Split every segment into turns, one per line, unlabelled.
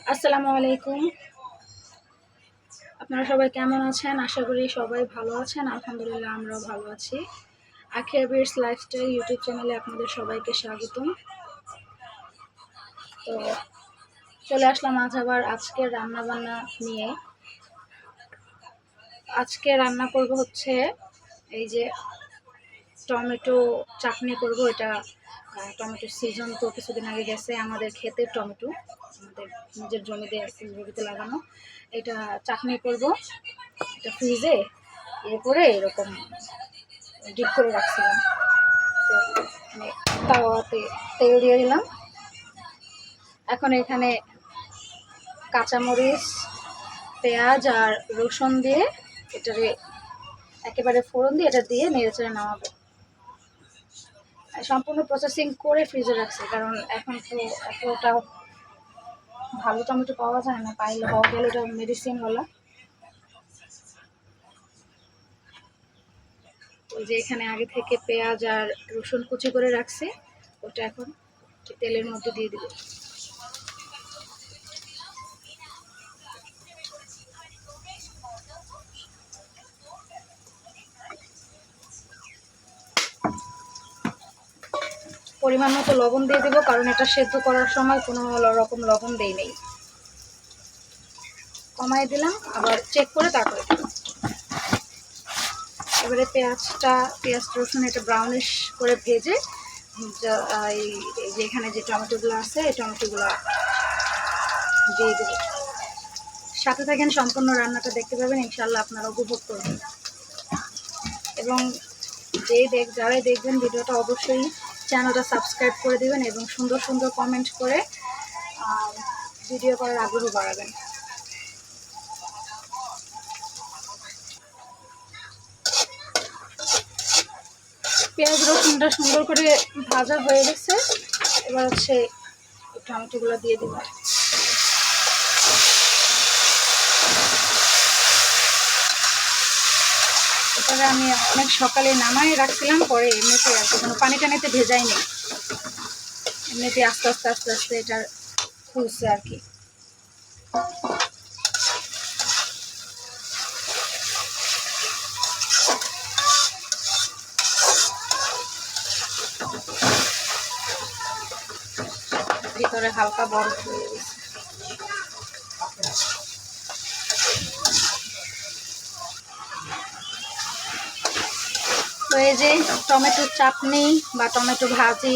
আসসালামু আলাইকুম। আপনারা সবাই কেমন আছেন? আশা করি সবাই ভালো আছেন। আলহামদুলিল্লাহ, আমরাও ভালো আছি। আখিয়া বিটস লাইফস্টাইল ইউটিউব চ্যানেলে আপনাদের সবাইকে স্বাগতম। তো, চলে আসলাম আজ আবার আজকে রান্না বান্না নিয়ে। আজকে রান্না করব হচ্ছে এই যে টমেটো চাটনি করব, এটা টমেটোর সিজন তো কিছুদিন আগে গেছে, আমাদের ক্ষেতের টমেটো, আমাদের নিজের জমিতে জমিতে লাগানো। এটা চাটনি করব, এটা ফ্রিজে করে এরকম ডিপ করে রাখছিলাম। তো মানে তাওয়াতে তেল দিয়ে দিলাম। এখন এখানে কাঁচামরিচ, পেঁয়াজ আর রসুন দিয়ে এটারে একেবারে ফোড়ন দিয়ে এটা দিয়ে নেড়ে চেড়ে নামাবো। সম্পূর্ণ প্রসেসিং করে ফ্রিজে রাখছি, কারণ এখন তো এতটা ভালো টমেটো পাওয়া যায় না, পাইলে পাওয়া গেলে ওটা মেডিসিন হলো ওই যে এখানে আগে থেকে পেঁয়াজ আর রসুন কুচি করে রাখছি, ওটা এখন তেলের মধ্যে দিয়ে দিব। পরিমাণ মতো লবণ দিয়ে দেবো, কারণ এটা সেদ্ধ করার সময় কোনো রকম লবণ দেই নেই। কমাই দিলাম, আবার চেক করে তারপরে দিলাম এবারে পেঁয়াজটা, পেঁয়াজ, রসুন এটা ব্রাউনিশ করে ভেজে এই যে এখানে যে টমেটোগুলো আছে, এই টমেটোগুলো দিয়ে দেবো। সাথে থাকেন সম্পূর্ণ রান্নাটা দেখতে পাবেন ইনশাল্লাহ আপনারা উপভোগ করবেন। এবং যে দেখ, যারাই দেখবেন ভিডিওটা অবশ্যই চ্যানেলটা সাবস্ক্রাইব করে দিবেন এবং সুন্দর সুন্দর কমেন্ট করে ভিডিও করার আগ্রহ বাড়াবেন। পেঁয়াজ রসুনটা সুন্দর করে ভাজা হয়ে গেছে। এবার হচ্ছে টমেটোগুলো দিয়ে দিব এটাকে আমি অনেক সকালে নামাই রাখছিলাম, পরে এমনিতে আর কোনো পানি টানিতে ভেজাই নেই এমনিতে আস্তে আস্তে আস্তে আস্তে এটা ফুলছে আর কি। ভিতরে হালকা বরফ। তো এই যে টমেটোর চাটনি বা টমেটো ভাজি,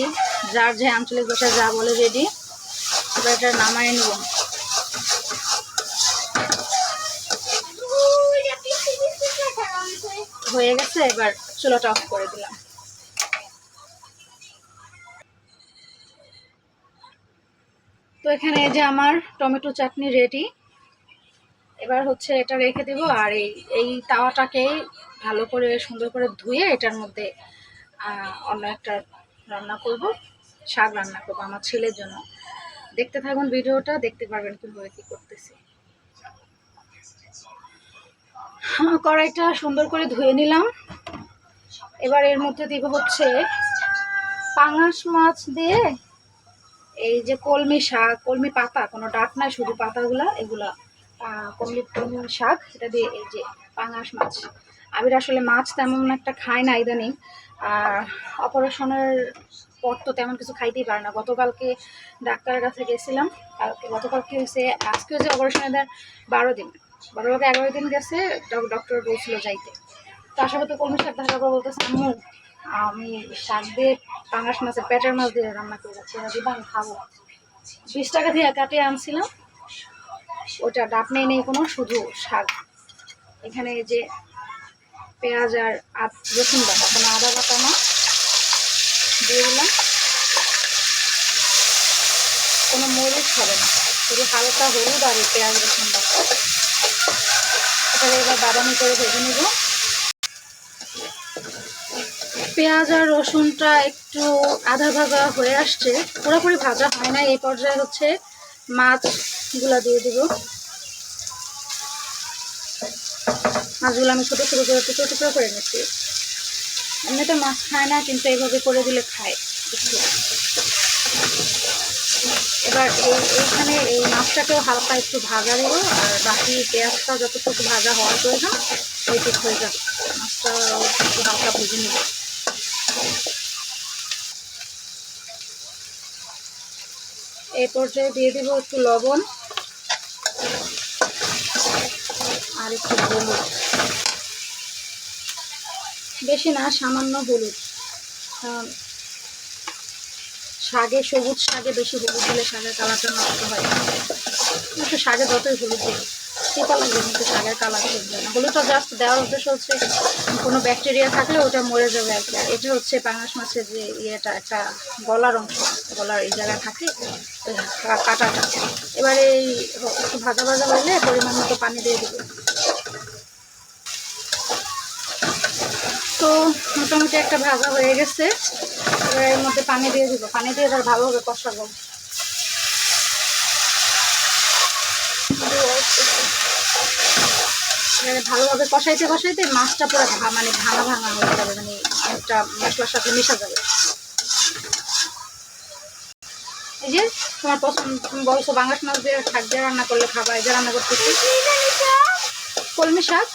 যার যে আঞ্চলিক ভাষায় যা বলে রেডি এবার এটা নামাই নেব। হয়ে গেছে, এবার চুলাটা অফ করে দিলাম। তো এখানে এই যে আমার টমেটো চাটনি রেডি এবার হচ্ছে এটা রেখে দেব আর এই এই তাওয়াটাকেই ভালো করে সুন্দর করে ধুয়ে এটার মধ্যে অন্য একটা রান্না করব শাক রান্না করব আমার ছেলের জন্য। দেখতে থাকুন ভিডিওটা দেখতে পারবেন কীভাবে কী করতেছি। হ্যাঁ, কড়াইটা সুন্দর করে ধুয়ে নিলাম। এবার এর মধ্যে দিব হচ্ছে পাঙাশ মাছ দিয়ে এই যে কলমি শাক কলমি পাতা কোনো ডাক নাই শুধু পাতাগুলা এগুলা আহ, কলমি শাক এটা দিয়ে এই যে পাঙাশ মাছ। আবির আসলে মাছ তেমন একটা খায় না ইদানিং। আর অপারেশনের পর তো তেমন কিছু খাইতেই পারে না। গতকালকে ডাক্তারের কাছে গেছিলাম। কালকে গতকালকে হয়েছে? আজকে হচ্ছে অপারেশনের দেন বারো দিন। বারো থেকে এগারো দিন গেছে ডক্টর বলছিল যাইতে। তো আশা করতে কলমি শাক দেখার পর বলতেছে আম্মু আমি শাক দিয়ে পাঙাশ মাছের পেটের মাছ দিয়ে রান্না করে যাচ্ছি। দিবা আমি খাব। বিশ টাকা দিয়ে কাটিয়ে আনছিলাম। ওটা ডাব নেই কোনো, শুধু শাক। এখানে যে পেঁয়াজ আর রসুন বাটা, কোনো আদা বাটা না। দিয়ে দিলাম। কোনো মরিচ হবে না। শুধু হালকা হলুদ আর পেঁয়াজ, রসুন বাটা। এটাকে এবার বাদামি করে ভেজে নেব। পেঁয়াজ আর রসুনটা একটু আধা ভাগা হয়ে আসছে। পুরোপুরি ভাজা হয় না এই পর্যায়ে হচ্ছে মাছগুলা দিয়ে দিব। মাছগুলো আমি ছোটো ছোটো করে টুকরো টুকরো করে নিচ্ছি। এমনিতে মাছ খায় না, কিন্তু এইভাবে করে দিলে খায়। এবার এই এইখানে এই মাছ মাছটাকেও হালকা একটু ভাজা দেবো, আর বাকি পেঁয়াজটা যতটুকু ভাজা হওয়ার প্রয়োজন ওইটুকু হয়ে যাবে। মাছটা একটু হালকা ভেজে নেব। এই পর্যায়ে দিয়ে দিব একটু লবণ আর একটু হলুদ। বেশি না, সামান্য হলুদ। শাগে, সবুজ শাগে বেশি হলুদ দিলে শাগের কালারটা নষ্ট হয়। শাগে যতই হলুদ দিই তেতা লাগবে কিন্তু শাকের কালার থাকবে না হলুদটা জাস্ট দেওয়ার উদ্দেশ্য হচ্ছে কোনো ব্যাকটেরিয়া থাকলে ওটা মরে যাবে আর কি এটা হচ্ছে পাঙাশ মাছের যে ইয়েটা একটা গলার অংশ গলার এই জায়গায় থাকে ওই কা- এবারে এই একটু ভাজা ভাজা হলে পরিমাণ মতো পানি দিয়ে দেবো তো মোটামুটি একটা ভাজা হয়ে গেছে। এবার এর মধ্যে পানি দিয়ে দিব। পানি দিয়ে এবার ভালোভাবে কষাবো। এবারে ভালোভাবে কষাইতে কষাইতে মাছটা পুরো ভা মানে ভাঙা ভাঙা হয়ে যাবে মানে একটা মশলার সাথে মিশা যাবে। এই যে তোমার পছন্দ বলছো বাংলাদেশ মাছ দিয়ে শাক দিয়ে রান্না করলে খাবা এই যে রান্না করতেছি। কলমি শাক?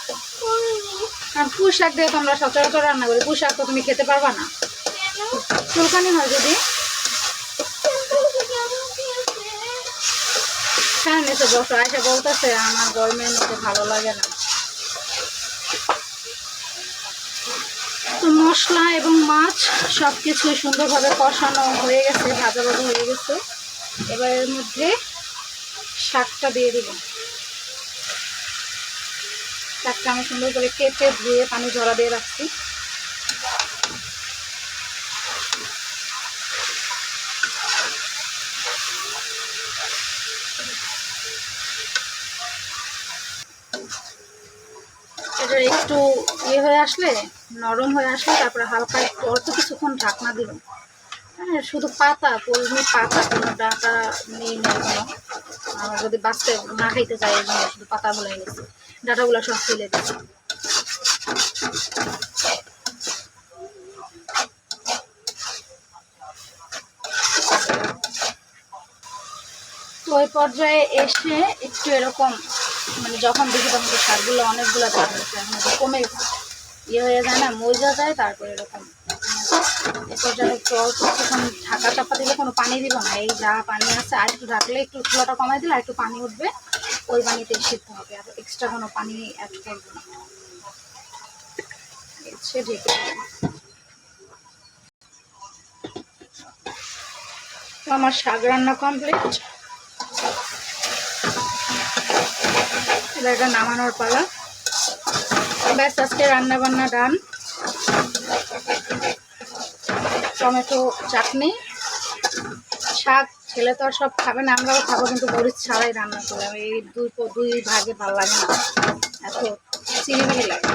আর পুঁই শাক দিয়ে তোমরা সচরাচর রান্না করি, পুঁই শাক তো তুমি খেতে পারবা না। চুলকানি হয় যদি। হ্যাঁ নিচে বসো আয়সা বলতেছে, আমার গরমের মধ্যে ভালো লাগে না তো মশলা এবং মাছ সব কিছু সুন্দরভাবে কষানো হয়ে গেছে, ভাজা ভাজা হয়ে গেছে। এবার এর মধ্যে শাকটা দিয়ে দিব। শাকটা আমি সুন্দর করে কেটে ধুয়ে পানি ঝরা দিয়ে রাখছি। এটা একটু ইয়ে হয়ে আসলে, নরম হয়ে আসলে তারপরে হালকা একটু অল্প কিছুক্ষণ ঢাকনা দিল হ্যাঁ শুধু পাতা, কলমি পাতা কোনো ডাটা নেই না কোনো। যদি বাঁচতে না খাইতে চাই, এই জন্য শুধু পাতা গুলাই গেছে ডাটাগুলো সব ফেলে দিচ্ছি তো ওই পর্যায়ে এসে একটু এরকম মানে যখন দেখি তখন তো শাকগুলো অনেকগুলো যাচ্ছে এখন কমে ইয়ে হয়ে যায় না মজা যায় তারপরে এরকম। এ পর্যায়ে একটু অল্প কিছুক্ষণ ঢাকা চাপা দিলে কোনো পানি দিব না। এই যা পানি আছে আর একটু ঢাকলে একটু চুলাটা কমাই দিলে আর একটু পানি উঠবে ওই পানিতে সিদ্ধ হবে। আর এক্সট্রা কোনো পানি অ্যাড করব না। সে ঢেকে আমার শাক রান্না কমপ্লিট এবার এটা নামানোর পালা। ব্যাস, আজকে রান্নাবান্না ডান। টমেটো চাটনি। শাক, ছেলে তো আর সব খাবে না, আমরাও খাব, কিন্তু মরিচ ছাড়াই রান্না করলাম। এই দুই দুই ভাগে ভালো লাগে না। এত চিনিমিনি লাগে।